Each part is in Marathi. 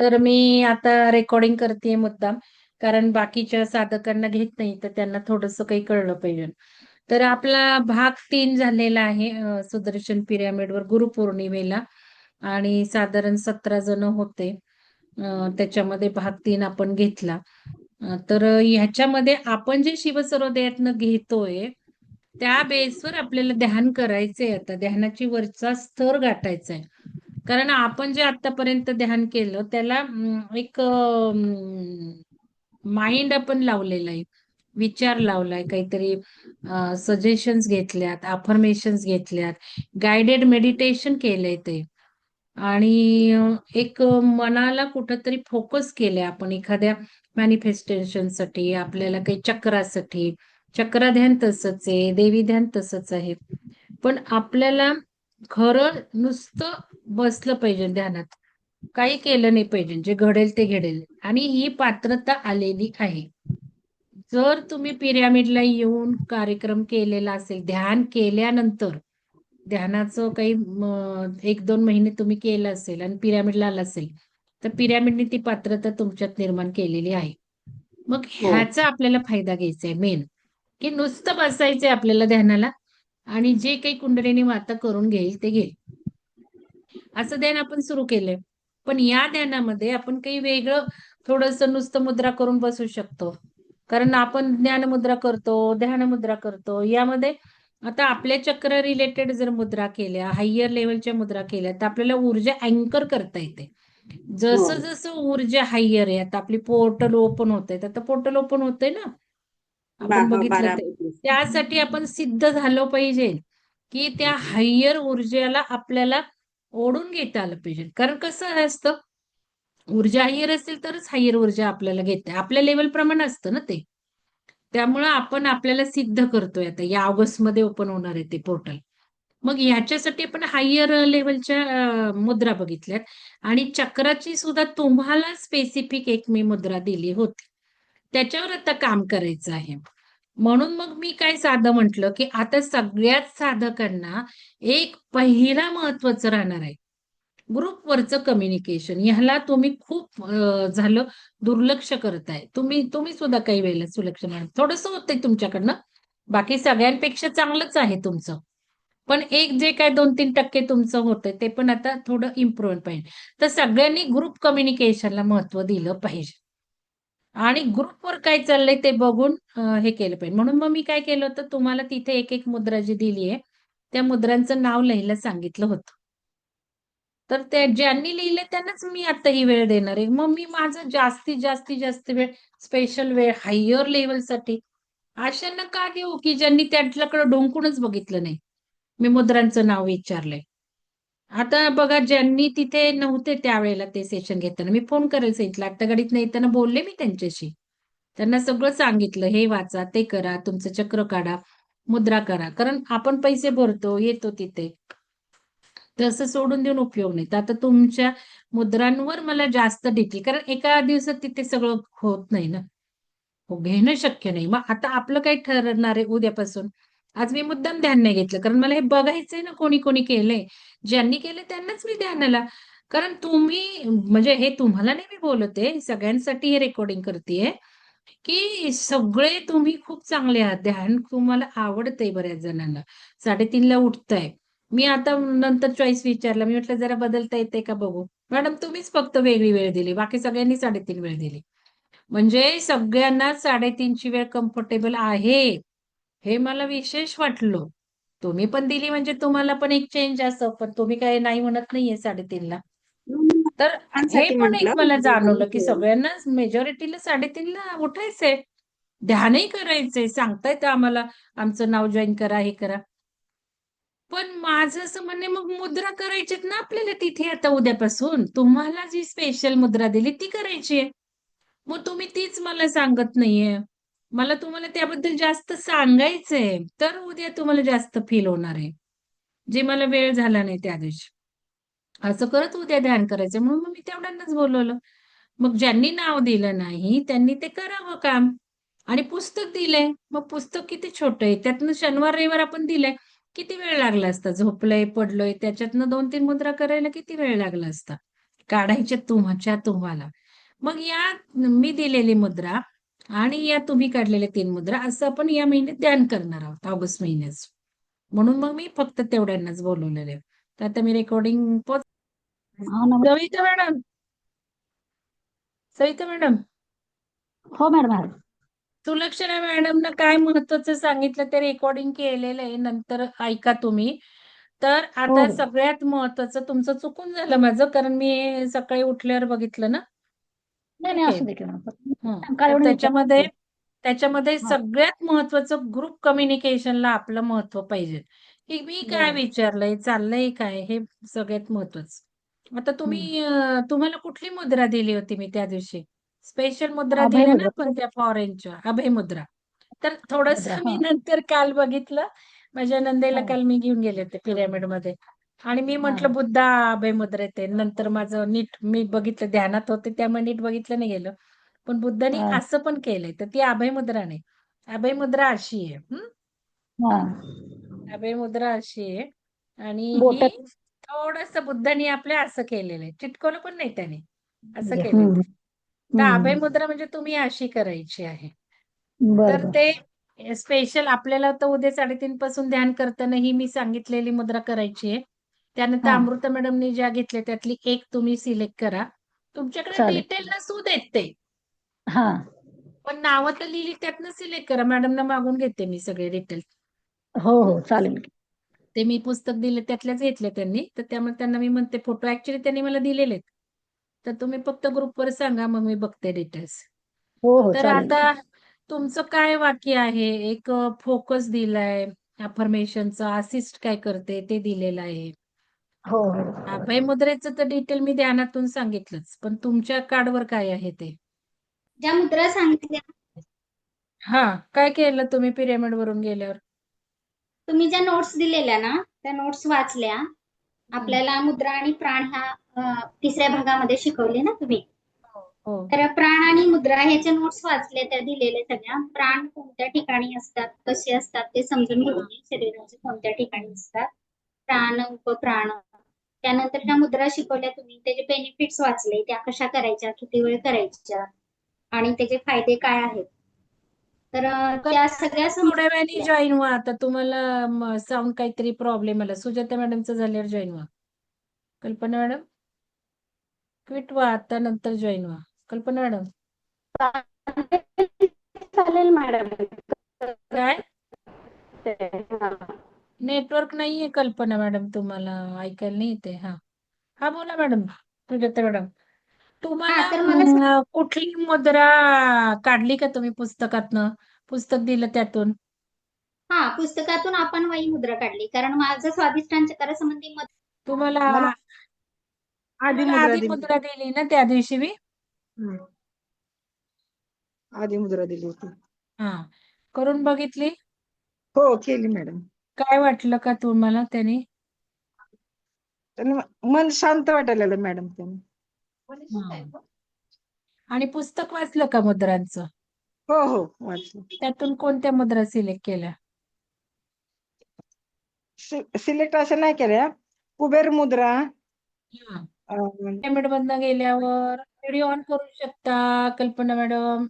तर मी आता रेकॉर्डिंग करते मुद्दाम. कारण बाकीच्या साधकांना घेत नाही तर त्यांना थोडस काही कळलं पाहिजे. तर आपला भाग तीन झालेला आहे सुदर्शन पिरॅमिडवर गुरुपौर्णिमेला. आणि साधारण सतरा जण होते. त्याच्यामध्ये भाग तीन आपण घेतला. तर ह्याच्यामध्ये आपण जे शिवसर्वोदयातनं घेतोय त्या बेसवर आपल्याला ध्यान करायचंय आता. ध्यानाची वरचा स्तर गाठायचा आहे कारण आपण जे आतापर्यंत ध्यान केलं त्याला एक माइंड आपण लावलेला आहे. विचार लावलाय काहीतरी सजेशन्स घेतल्यात अफर्मेशन्स घेतल्यात. गायडेड मेडिटेशन केलंय ते. आणि एक मनाला कुठंतरी फोकस केलंय आपण एखाद्या मॅनिफेस्टेशनसाठी आपल्याला काही चक्रासाठी. चक्र ध्यान तसंच आहे देवी ध्यान तसंच आहे. पण आपल्याला खरं नुसतं बसलं पाहिजे ध्यानात. काही केलं नाही पाहिजे. जे घडेल ते घडेल. आणि ही पात्रता आलेली आहे. जर तुम्ही पिरॅमिडला येऊन कार्यक्रम केलेला असेल ध्यान केल्यानंतर ध्यानाचं काही एक दोन महिने तुम्ही केलं असेल आणि पिरॅमिडला आला असेल तर पिरॅमिडने ती पात्रता तुमच्यात निर्माण केलेली आहे. मग हो. ह्याचा आपल्याला फायदा घ्यायचा आहे. मेन की नुसतं बसायचंय आपल्याला ध्यानाला आणि जे काही कुंडलीनी माता करून घेईल ते घेईल. असं ध्यान आपण सुरू केलंय. पण या ध्यानामध्ये आपण काही वेगळं थोडस नुसतं मुद्रा करून बसू शकतो. कारण आपण ज्ञानमुद्रा करतो ध्यान मुद्रा करतो यामध्ये आता आपल्या चक्र रिलेटेड जर मुद्रा केल्या हायर लेवलच्या मुद्रा केल्या तर आपल्याला ऊर्जा अँकर करता येते. हो. जसं जसं ऊर्जा हायर आहे आता आपली पोर्टल ओपन होत आहे आता पोर्टल ओपन होतंय ना? आपण बघितलं ते. त्यासाठी आपण सिद्ध झालो पाहिजे की त्या हायर ऊर्जेला आपल्याला ओढून घेता आलं पाहिजे. कारण कसं असतं? ऊर्जा हायर असेल तरच हायर ऊर्जा आपल्याला घेते आपल्या लेवल प्रमाणे असतं ना ते. त्यामुळं आपण आपल्याला सिद्ध करतोय आता. या ऑगस्टमध्ये ओपन होणार आहे ते पोर्टल मग ह्याच्यासाठी आपण हायर लेवलच्या मुद्रा बघितल्यात. आणि चक्राची सुद्धा तुम्हाला स्पेसिफिक एक मी मुद्रा दिली होती. त्याच्यावर आता काम करायचं आहे. म्हणून मग मी काय साधं म्हटलं की आता सगळ्याच साधकांना एक पहिला महत्वाचं राहणार आहे. ग्रुपवरचं कम्युनिकेशन ह्याला तुम्ही खूप झालं दुर्लक्ष करताय. तुम्ही तुम्ही सुद्धा काही वेळेला सुलक्ष म्हणा थोडस होतंय तुमच्याकडनं. बाकी सगळ्यांपेक्षा चांगलंच आहे तुमचं. पण एक जे काय दोन तीन टक्के तुमचं होतंय ते पण आता थोडं इम्प्रूव्ह पाहिजे तर सगळ्यांनी ग्रुप कम्युनिकेशनला महत्त्व दिलं पाहिजे. आणि ग्रुपवर काय चाललंय ते बघून हे केलं पाहिजे. म्हणून मग मी काय केलं होतं तुम्हाला तिथे एक एक मुद्रा जी दिली आहे त्या मुद्रांचं नाव लिहायला सांगितलं होतं. तर त्या ज्यांनी लिहिले त्यांनाच मी आता ही वेळ देणार आहे. मग मी माझं जास्तीत जास्तीत जास्त वेळ स्पेशल वेळ हायर लेवलसाठी अशांना का देऊ की ज्यांनी त्याच्याकडे डोंकूनच बघितलं नाही. मी मुद्रांचं नाव विचारलंय. आता बघा ज्यांनी तिथे नव्हते त्यावेळेला ते सेशन घेताना. मी फोन करायला सांगितलं आता गाडीत नाही येताना बोलले मी त्यांच्याशी. त्यांना सगळं सांगितलं. हे वाचा ते करा तुमचं चक्र काढा मुद्रा करा. कारण आपण पैसे भरतो येतो तिथे. तसं सोडून देऊन उपयोग नाही. तर आता तुमच्या मुद्रांवर मला जास्त डिटेल कारण एका दिवसात तिथे सगळं होत नाही ना. हो घेणं शक्य नाही. मग आता आपलं काय ठरणार आहे उद्यापासून? आज मी मुद्दाम ध्यान नाही घेतलं. कारण मला हे बघायचंय ना कोणी कोणी केलंय. ज्यांनी केलं त्यांनाच मी ध्यानाला. कारण तुम्ही म्हणजे हे तुम्हाला नाही मी बोलते सगळ्यांसाठी हे रेकॉर्डिंग करतेय की सगळे तुम्ही खूप चांगले आहात. ध्यान तुम्हाला आवडतंय बऱ्याच जणांना. साडेतीनला उठताय. मी आता नंतर चॉईस विचारला. मी म्हटलं जरा बदलता येते का बघू? मॅडम तुम्हीच फक्त वेगळी वेळ दिली. बाकी सगळ्यांनी साडेतीन वेळ दिली. म्हणजे सगळ्यांना साडेतीनची वेळ कम्फर्टेबल आहे. हे मला विशेष वाटलं. तुम्ही पण दिली म्हणजे तुम्हाला पण एक चेंज असं पण तुम्ही काय नाही म्हणत नाहीये साडेतीनला. तर हे पण एक मला जाणवलं की. सगळ्यांना मेजॉरिटीला साडेतीनला उठायचंय. ध्यानही करायचंय. सांगतायत आम्हाला आमचं नाव जॉईन करा हे करा. पण माझं असं म्हणणे मग मुद्रा करायच्यात ना आपल्याला तिथे आता उद्यापासून? तुम्हाला जी स्पेशल मुद्रा दिली ती करायची आहे मग तुम्ही तीच मला सांगत नाहीये. मला तुम्हाला त्याबद्दल जास्त सांगायचंय तर उद्या तुम्हाला जास्त फील होणार आहे. जे मला वेळ झाला नाही त्या दिवशी. असं करत उद्या ध्यान करायचं. म्हणून मग मी तेवढ्यांनाच बोलवलं. मग ज्यांनी नाव दिलं नाही त्यांनी ते करावं काम. आणि पुस्तक दिलंय. मग पुस्तक किती छोट आहे? त्यातनं शनिवार रविवार आपण दिलंय. किती वेळ लागला असता? झोपलंय पडलोय. त्याच्यातनं दोन तीन मुद्रा करायला किती वेळ लागला असता? काढायच्या तुमच्या तुम्हाला. मग या मी दिलेली मुद्रा आणि या तुम्ही काढलेल्या तीन मुद्रा असं आपण या महिन्यात ध्यान करणार आहोत ऑगस्ट महिन्यात म्हणून मग मी फक्त तेवढ्यांनाच बोलवलेले. तर आता मी रेकॉर्डिंग पोच सविता मॅडम. सविता मॅडम. हो मॅडम सुलक्षणा मॅडमनं काय महत्वाचं सांगितलं ते रेकॉर्डिंग केलेलं आहे नंतर ऐका तुम्ही. तर आता हो. सगळ्यात महत्वाचं तुमचं चुकून झालं माझं कारण मी सकाळी उठल्यावर बघितलं ना? नाही असू. दे की मॅडम. काय तर एवढं त्याच्यामध्ये त्याच्यामध्ये. सगळ्यात महत्वाचं ग्रुप कम्युनिकेशनला आपलं महत्त्व पाहिजे की मी काय. विचारलंय चाललंय काय हे सगळ्यात महत्वाचं आता तुम्ही तुम्हाला कुठली मुद्रा दिली होती मी त्या दिवशी स्पेशल मुद्रा दिल्या ना. पण त्या फॉरेनच्या अभय मुद्रा तर थोडस मी. नंतर काल बघितलं माझ्या नंदेला. काल मी घेऊन गेले होते पिरॅमिडमध्ये आणि मी म्हंटल. बुद्धा अभय मुद्रा येते नंतर माझं नीट मी बघितलं ध्यानात होते त्यामुळे नीट बघितलं नाही गेलं पण बुद्धाने हा. असं पण केलंय तर ती अभय मुद्रा नाही अभय मुद्रा अशी आहे हं? हा. अभय मुद्रा अशी आहे आणि ही थोडस बुद्धाने आपल्या असं केलेलं आहे चिटकवलं पण नाही त्याने असं केलंय हम्म. तर अभय हम्म. मुद्रा म्हणजे तुम्ही अशी करायची आहे तर. ते स्पेशल आपल्याला तर उद्या साडेतीन पासून ध्यान करताना ही मी सांगितलेली मुद्रा करायची आहे त्यानंतर. अमृता मॅडमनी ज्या घेतल्या त्यातली एक तुम्ही सिलेक्ट करा. तुमच्याकडे चालेल. डिटेल नसू देत ते. हा. पण नावं तर लिहिली त्यातनं सिलेक्ट करा. मॅडमना मागून घेते मी सगळे डिटेल हो हो चालेल. ते मी पुस्तक दिले त्यातल्याच घेतले त्यांनी. तर त्यामुळे त्यांना मी म्हणते फोटो ऍक्च्युली त्यांनी मला दिलेले आहेत. तर तुम्ही फक्त ग्रुपवर सांगा मग मी बघते डिटेल्स हो हो तर चालेल. आता तुमचं काय वाक्य आहे? एक फोकस दिलाय अफर्मेशनचा असिस्ट काय करते ते दिलेलं आहे. हो हो. अभय मुद्रेचं तर डिटेल मी ध्यानातून सांगितलंच पण तुमच्या कार्डवर काय आहे ते? ज्या मुद्रा सांगितल्या. हा काय केलं तुम्ही पिरियड वरून गेल्यावर? तुम्ही ज्या नोट्स दिलेल्या ना त्या नोट्स वाचल्या. आपल्याला मुद्रा आणि प्राण ह्या तिसऱ्या भागामध्ये शिकवले ना तुम्ही. हो तर प्राण आणि मुद्रा ह्याच्या नोट्स वाचल्या त्या दिलेल्या सगळ्या. प्राण कोणत्या ठिकाणी असतात कसे असतात ते समजून घेतले शरीराचे कोणत्या ठिकाणी असतात. प्राण उपप्राण त्यानंतर त्या मुद्रा शिकवल्या तुम्ही. त्याचे बेनिफिट्स वाचले त्या कशा करायच्या किती वेळ करायच्या आणि त्याचे फायदे काय आहेत? तर त्या सगळ्या थोड्या वेळाने जॉईन व्हा. आता तुम्हाला साऊंड काहीतरी प्रॉब्लेम आला. सुजाता मॅडमचं झाल्यावर जॉईन व्हा. कल्पना मॅडम क्विट व्हा. आता नंतर जॉईन व्हा. कल्पना मॅडम चालेल मॅडम काय? नेटवर्क नाहीये कल्पना मॅडम तुम्हाला. ऐकायला नाही येते हा. हा बोला मॅडम. सुजाता मॅडम. तुम्हाला हा, तर मला अं, कुठली मुद्रा काढली का तुम्ही पुस्तकातनं? पुस्तक दिलं त्यातून? हा पुस्तकातून आपण वही मुद्रा काढली. कारण माझं स्वाधिष्ठान चक्रासंबंधी मत तुम्हाला मला आधी तुम्हाला मुद्रा आधी दिली. मुद्रा दिली ना त्या दिवशी मी? हम्म. आधी मुद्रा दिली होती. हा. करून बघितली? हो केली मॅडम. काय वाटलं का तुम्हाला त्याने? मन शांत वाटायला लागलं मॅडम त्याने. हा. आणि पुस्तक वाचलं का मुद्रांचं? हो हो वाचलं. त्यातून कोणत्या मुद्रा सिलेक्ट केल्या? सिलेक्ट असं नाही केल्या. कुबेर मुद्रा हा. अं, पिरामिड मधनं गेल्यावर व्हिडिओ ऑन करू शकता कल्पना मॅडम.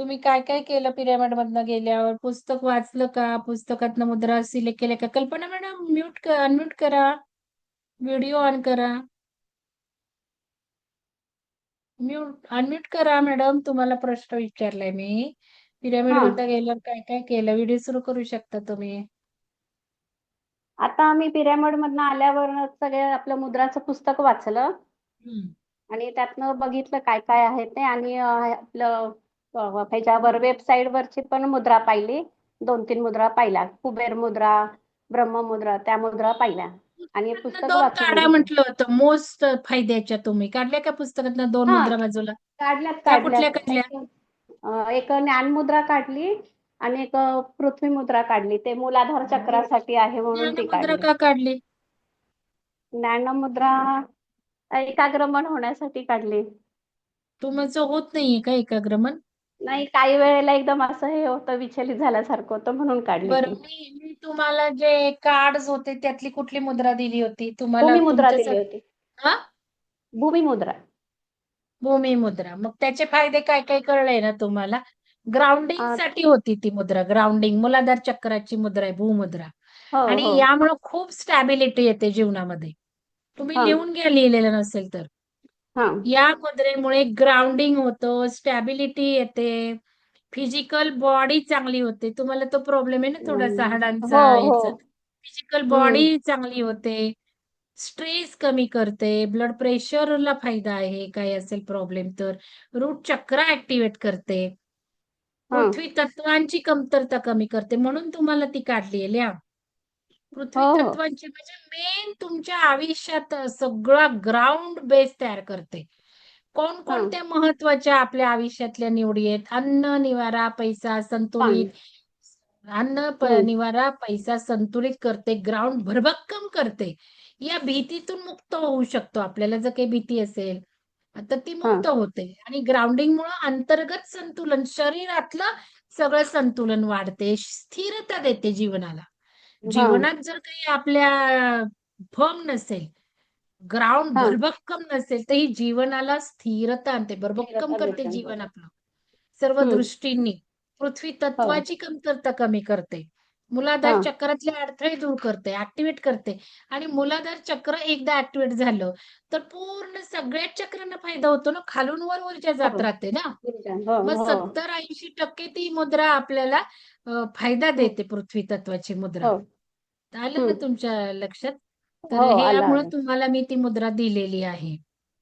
तुम्ही काय काय केलं पिरामिड मधनं गेल्यावर? पुस्तक वाचलं का? पुस्तकातनं मुद्रा सिलेक्ट केल्या का? कल्पना मॅडम म्यूट अनम्यूट करा. व्हिडिओ ऑन करा. म्यूट अनम्यूट करा मॅडम. तुम्हाला प्रश्न विचारलाय मी. पिरामिड. मधनं गेल्यावर काय काय केलं? व्हिडिओ सुरू करू शकता तुम्ही. आता आम्ही पिरॅमिड मधनं आल्यावर सगळे आपलं मुद्राचं पुस्तक वाचलं. आणि त्यातनं बघितलं काय काय आहे ते आणि आपलं अं, ह्याच्यावर वेबसाईट वरची पण मुद्रा पाहिली. दोन तीन मुद्रा पाहिल्या. कुबेर मुद्रा ब्रह्ममुद्रा त्या मुद्रा पाहिल्या. आणि पुस्तक काढा. म्हटलं होतं. मोस्ट फायद्याच्या तुम्ही. काढल्या का पुस्तकातनं दोन. मुद्रा बाजूला? काढल्यात काढल्या? एक अं, एक ज्ञानमुद्रा काढली आणि एक पृथ्वी मुद्रा काढली. ते मूलाधार चक्रासाठी आहे म्हणून ती मुद्रा काढली. का काढली? ज्ञानमुद्रा एकाग्र मन होण्यासाठी काढली. तुमचं होत नाहीये का एकाग्रमन नाही काही वेळेला एकदम असं हे होतं विचलित झाल्यासारखं होतं म्हणून काढली बरं ती. मी मी तुम्हाला जे कार्ड होते त्यातली कुठली मुद्रा दिली होती? तुम्हाला भूमी मुद्रा तुमच्या दिली होती. हा? भूमी मुद्रा भूमी मुद्रा मग त्याचे फायदे काय काय कळले ना तुम्हाला? ग्राउंडिंग अं, साठी होती ती मुद्रा. ग्राउंडिंग मूलाधार चक्राची मुद्रा आहे भूमुद्रा. हो आणि हो यामुळे खूप स्टॅबिलिटी येते जीवनामध्ये. तुम्ही हा. लिहून घ्या लिहिलेलं नसेल तर. हा. या मुद्रेमुळे ग्राउंडिंग होतं स्टॅबिलिटी येते फिजिकल बॉडी चांगली होते. तुम्हाला तो प्रॉब्लेम आहे ना थोडासा हम्म. हाडांचा हो हो. याचा. फिजिकल बॉडी चांगली होते स्ट्रेस कमी करते ब्लड प्रेशरला फायदा आहे काय असेल प्रॉब्लेम तर. रूट चक्र ऍक्टिव्हेट करते. हा. पृथ्वी तत्वांची कमतरता कमी करते म्हणून तुम्हाला ती काढली आहे लिहा. पृथ्वी हो. हो तत्वांची म्हणजे मेन तुमच्या आयुष्यात सगळा ग्राउंड बेस तयार करते. कोणकोणत्या महत्त्वाच्या आपल्या आयुष्यातल्या निवडी आहेत? अन्न निवारा पैसा संतुलित अन्न प- हम्म. निवारा पैसा संतुलित करते ग्राउंड भरभक्कम करते. या भीतीतून मुक्त होऊ शकतो. आपल्याला जर काही भीती असेल तर ती मुक्त होते. आणि ग्राउंडिंग मुळे अंतर्गत संतुलन शरीरातलं सगळं संतुलन वाढते स्थिरता देते जीवनाला. जीवनात जर काही आपल्या फर्म नसेल ग्राउंड हा. भरभक्कम नसेल तर ही जीवनाला स्थिरता आणते भरभक्कम स्थिरता करते देते. जीवन आपलं सर्व हम्म. दृष्टींनी पृथ्वी तत्वाची कमतरता कमी करते मूलाधार हा. चक्रातले अडथळे दूर करते ऍक्टिव्हेट करते आणि मूलाधार चक्र एकदा ऍक्टिव्हेट झालं तर पूर्ण सगळ्याच चक्रांना फायदा होतो ना? खालून वर ऊर्जा जात हो. राहते ना? हो मग हो. सत्तर ऐंशी टक्के ती मुद्रा आपल्याला अ, फायदा देते पृथ्वी तत्वाची मुद्रा. हो. आलं ना हम्म. तुमच्या लक्षात? तर हो हे आलं यामुळे आलं. तुम्हाला मी ती मुद्रा दिलेली आहे.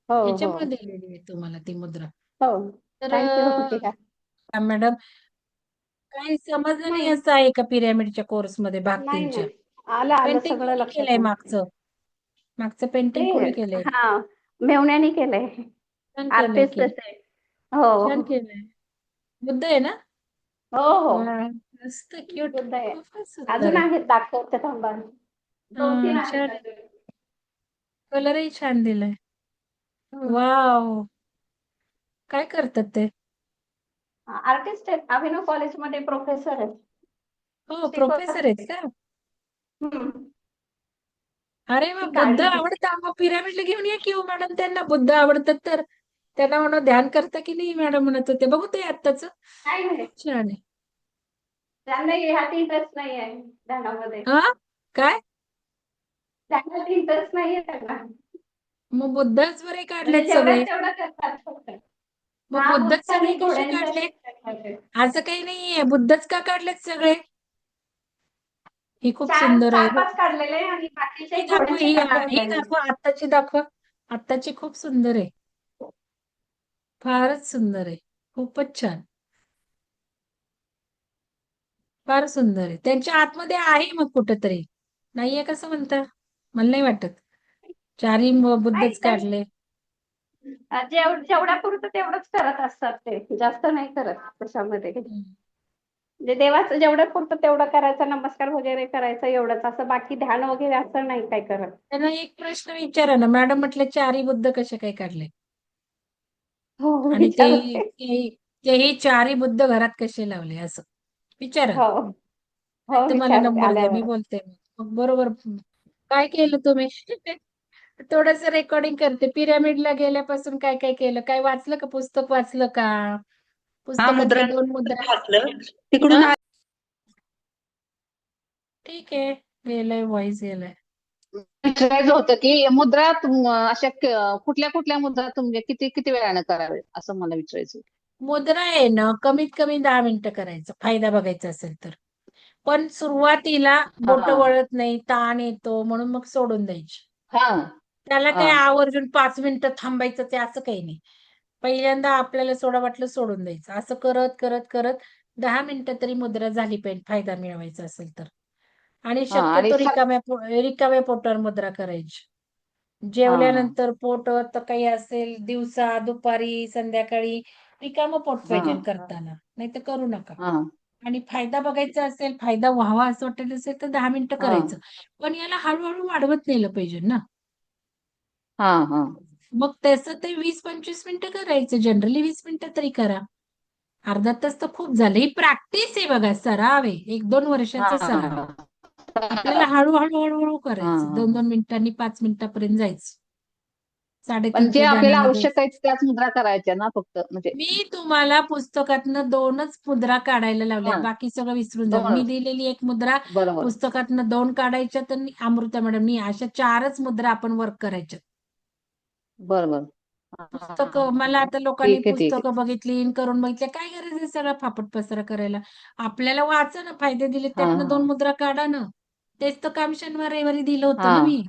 हो हो. याच्यामुळे दिलेली आहे तुम्हाला ती मुद्रा. हो. तर थँक्यू अ, मॅडम काही समजलं नाही. असं आहे का पिरॅमिडच्या कोर्समध्ये भाग नाही तीनच्या? नाही. आलं आलं पेंटिंग सगळं कोणी लक्षात केलंय आलं. मागचं? मागचं पेंटिंग कोणी ते केलंय? हा मेवण्याने केलंय. छान केलंय की. आहे हो. छान केलंय. बुद्ध आहे ना? हो हो. वा, मस्त क्यूट बुद्ध आहे. खूपच सुंदर अजून आहे आहेत दाखवते थांबा. दोन तीन हा, आहेत छान. अजून. कलरही छान दिलाय. हम्म. वाव काय करतात ते? आर्टिस्ट आहेत. अभिनव कॉलेजमध्ये प्रोफेसर आहेत. हो प्रोफेसर आहेत का? हम्म. अरे ती बुद्ध काढली. आवडतं मग पिरामिडला घेऊन या की हो मॅडम त्यांना बुद्ध आवडतात तर. त्यांना म्हणून ध्यान करता की नाही मॅडम म्हणत होते. बघू ते आत्ताच. छान आहे. त्यांना ह्यात इंटरेस्ट नाही आहे ध्यानामध्ये. हा? काय? ध्यानात इंटरेस्ट नाही आहे त्यांना. मग बुद्धच बरे काढलेत जेवढं सगळे. तेवढं करतात मग बुद्धच बुद्ध सगळे कसे काढले. असं काही नाहीये. बुद्धच का काढलेत सगळे? ही खूप सुंदर आहे काढलेले आणि बाकीचे दाखव ही. दाखव आत्ताची दाखव. आत्ताची खूप सुंदर आहे. फारच सुंदर आहे. खूपच छान. फार सुंदर आहे. त्यांच्या आतमध्ये आहे मग कुठेतरी. नाहीये कसं म्हणता? मला नाही वाटत. चारही बुद्धच काढले. जेवढ्या पुरतं तेवढंच करत असतात ते. जास्त नाही करत त्याच्यामध्ये म्हणजे देवाचं जेवढं पुरतं तेवढं करायचं नमस्कार वगैरे करायचं एवढंच. असं बाकी ध्यान वगैरे असं नाही काय करत. त्यांना एक प्रश्न विचारा ना मॅडम म्हटलं चारही बुद्ध कसे काय काढले? हो हो आणि ते. तेही चारही बुद्ध घरात कसे लावले असं. विचारा. हो हो तुम्हाला विचारते नंबर द्या मी आल्यावर. बोलते. मग बरोबर. काय केलं तुम्ही? थोडस रेकॉर्डिंग करते. पिरामिडला गेल्यापासून काय काय केलं? काय वाचलं का? पुस्तक वाचलं का? हा मुद्रा दोन मुद्रा वाचलं. तिकडून हा? ठीक आहे. गेलंय व्हॉइस गेलाय. विचारायचं होतं की मुद्रा तुम- अशा क- कुठल्या कुठल्या मुद्रा तुमच्या किती किती वेळानं करावे? असं मला विचारायचं होतं. मुद्रा आहे ना कमीत कमी दहा मिनिटं करायचं. फायदा बघायचा असेल तर. पण सुरुवातीला बोट हा. वळत नाही ताण येतो म्हणून मग सोडून द्यायची. हा. त्याला हा. आवर्जून पाच मिनिटं थांबायचं ते असं काही नाही. पहिल्यांदा आपल्याला सोडा वाटलं सोडून द्यायचं. असं करत करत करत दहा मिनिटं तरी मुद्रा झाली पाहिजे फायदा मिळवायचा असेल तर. आणि हा, आणि शक्यतो सा- रिकाम्या पो- रिकाम्या पोटावर मुद्रा करायची. जेवल्यानंतर पोट तर काही असेल दिवसा दुपारी संध्याकाळी रिकामं पोट पाहिजे हा. करताना. नाही तर करू नका. हा. आणि फायदा बघायचा असेल फायदा व्हावा असं वाटत असेल तर दहा मिनिटं हा. करायचं. पण याला हळूहळू वाढवत नेलं पाहिजे ना. हा हा. मग त्याचं ते वीस पंचवीस मिनिटं करायचं. जनरली वीस मिनिटं तरी करा. अर्धा तास तर खूप झालं. ही प्रॅक्टिस आहे बघा सराव आहे. एक दोन वर्षाचा सराव. आपल्याला हळूहळू हळूहळू करायचं. दोन दोन मिनिटांनी पाच मिनिटापर्यंत जायचं. पण जे आपल्याला आवश्यक आहेत त्याच मुद्रा करायच्या ना फक्त? म्हणजे मी तुम्हाला पुस्तकातनं दोनच मुद्रा काढायला लावल्या. बाकी सगळं विसरून जा दोन. मी दिलेली एक मुद्रा. पुस्तकातनं दोन काढायच्या तर अमृता मॅडमनी अशा चारच मुद्रा आपण वर्क करायच्या बरोबर पुस्तक मला आता लोकांनी ठीक आहे, ठीक आहे. पुस्तकं बघितली इन करून बघितले काय गरज आहे सगळा फापट पसारा करायला आपल्याला वाचा ना फायदे दिले त्यातनं हा. दोन मुद्रा काढा ना तेच तर काम शनिवार रविवारी दिलं होतं ना हा. मी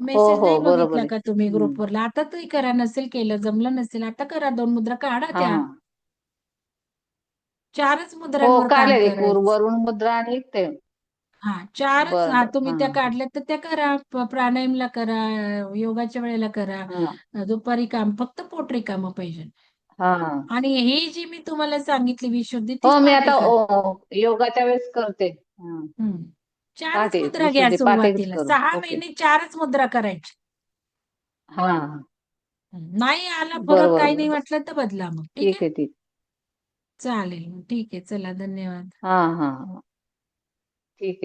मेसेज हो, नाही बरोबर बघितला आहे. का तुम्ही हम्म. ग्रुपवरला आता तरी करा नसेल केलं जमलं नसेल आता करा दोन मुद्रा काढा हा त्या चारच हो मुद्रांवर काम काढले एक करायचं वरुण मुद्रा आणि एक ते हा चारच बरं, हा बरं. तुम्ही हा, त्या हा. काढल्या तर त्या करा प- प्राणायामला करा योगाच्या वेळेला करा हा दुपारी काम फक्त पोट रिकामं पाहिजे हा आणि ही जी मी तुम्हाला सांगितली विशुद्धी ती हो मी पहाटे आता करा. ओ- योगाच्या वेळेस करते हा. हम्म. चारच पहाटे, मुद्रा घ्या विशुद्धी पहाटेच सुरुवातीला करू. सहा ओके. महिने चारच मुद्रा करायची हा नाही आला फरक बरं, काही. नाही वाटलं तर बदला मग ठीक ठीक आहे आहे ठीक चालेल ठीक आहे चला धन्यवाद हा हा हा. ठीक आहे